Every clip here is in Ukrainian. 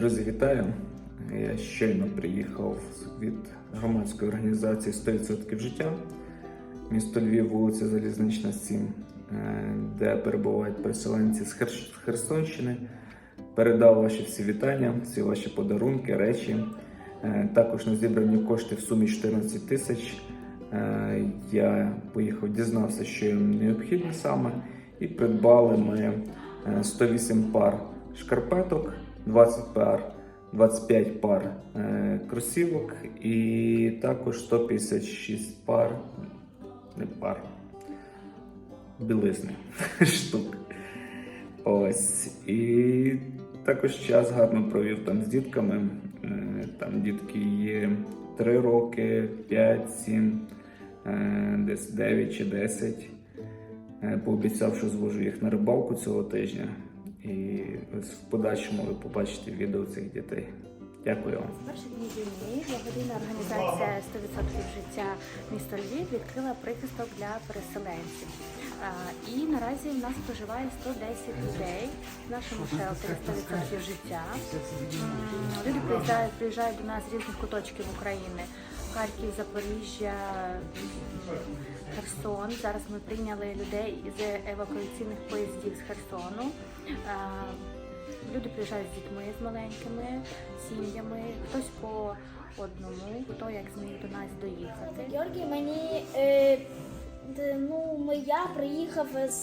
Друзі, вітаю! Я щойно приїхав від громадської організації 100% життя, місто Львів, вулиця Залізнична, 7, е, де перебувають переселенці з Херсонщини. Передав ваші всі вітання, всі ваші подарунки, речі. Е, Також на зібрані кошти в сумі 14 тисяч. Е, Я поїхав, дізнався, що їм необхідно саме, і придбали ми е, 108 пар шкарпеток, 20 пар, 25 пар е, кросівок і також 156 пар, не пар, білизни штук. Ось. І також час гарно провів там з дітками. Е, Там дітки є 3 роки, 5, 7, е, десь 9 чи 10. Е, Пообіцяв, що звожу їх на рибалку цього тижня. І в подальшому ви побачите відео цих дітей. Дякую вам. З перших війни благодійна організація 100% життя міста Львів відкрила прихисток для переселенців. І наразі в нас проживає 110 людей в нашому шелтері 100% життя. Люди приїжджають, приїжджають до нас з різних куточків України. Харків, Запоріжжя, Херсон. Зараз ми прийняли людей із евакуаційних поїздів з Херсону. Люди приїжджають з дітьми з маленькими сім'ями, хтось по одному, хто як зміг до нас доїхати. Георгій, мені е, ну, я приїхав з,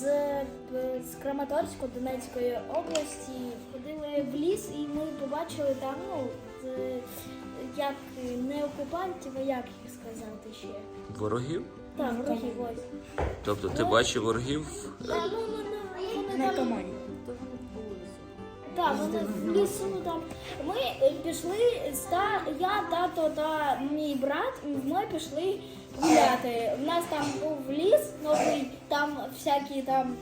з Краматорську Донецької області. Ходили в ліс і ми побачили там, ну, з- як не окупантів, а як їх сказати ще. Ворогів? Так, ворогів ось. Тобто ти бачив ворогів? Та, ну, ну, ну, вони там- команді. Так, вони в лісу там. Ми е, пішли ста я, тато та мій брат. Ми пішли гуляти. У нас там був ліс новий, там всякий там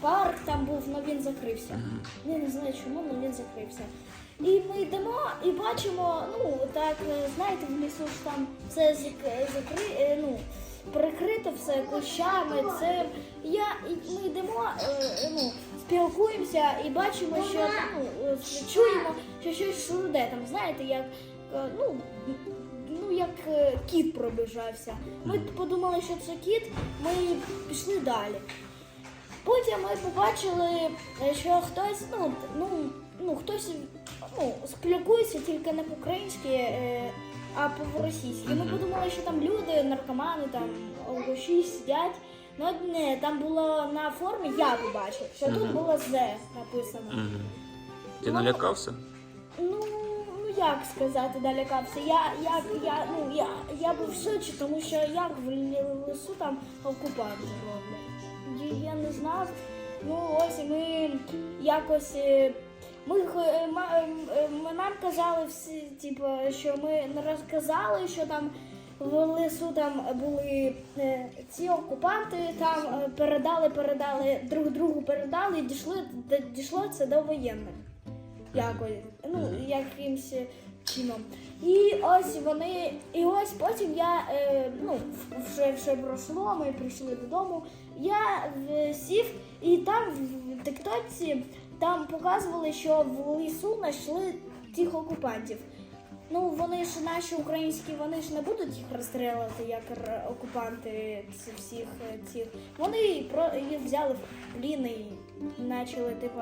парк там був, але він закрився. Я не знаю чому, але він закрився. І ми йдемо і бачимо, ну так, е, знаєте, в лісу ж там все зак- закри, ну, все кущами. Це я і ми йдемо, е, ну, спілкуємося і бачимо, що ну, е, чуємо, що щось шуруде там, знаєте, як е, ну. Ну, як е, кіт пробіжався. Ми подумали, що це кіт, ми пішли далі. Потім ми побачили, е, що хтось, ну, ну, ну хтось ну, спілкується тільки не по-українськи, е, а по-російськи. Ми подумали, що там люди, наркомани, там алкаші сидять. Ну не, там було на формі, я побачив, що тут було З написано. Угу. Ти налякався? Ну, ну як сказати, налякався. Я, як, я, ну, я, я був в шоці, тому що як в лі- лісу там окупанти роблять. Я- Я не знав. Ну ось і ми якось. е, Ми, е, е, е, ми- нам казали всі, типу, що ми не розказали, що там в лісу там були ці окупанти, там передали, передали, друг другу передали і дійшли, дійшло це до воєнних якось, ну, якимось чином. І ось вони, і ось потім я, ну, вже, вже пройшло, ми прийшли додому. Я сів, і там в тиктоці там показували, що в лісу знайшли тих окупантів. Ну, вони ж наші українські, вони ж не будуть їх розстрілювати, як окупанти всіх е, цих. Вони їх взяли в плін і почали типу,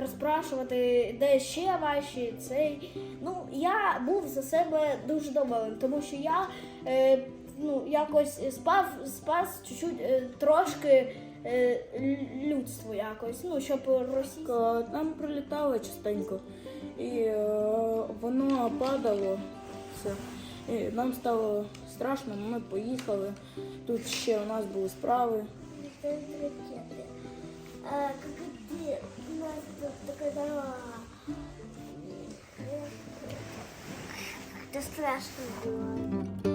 розпрашувати, де ще ваші цей. Ну, я був за себе дуже задоволений, тому що я е, ну, якось спав, спас чуть-чуть е, трошки е, лю- людство якось, ну, щоб російська. Е, Нам прилітало частенько, і е, воно падало. Все. І нам стало страшно, ми поїхали. Тут ще у нас були справи. Это страшно было.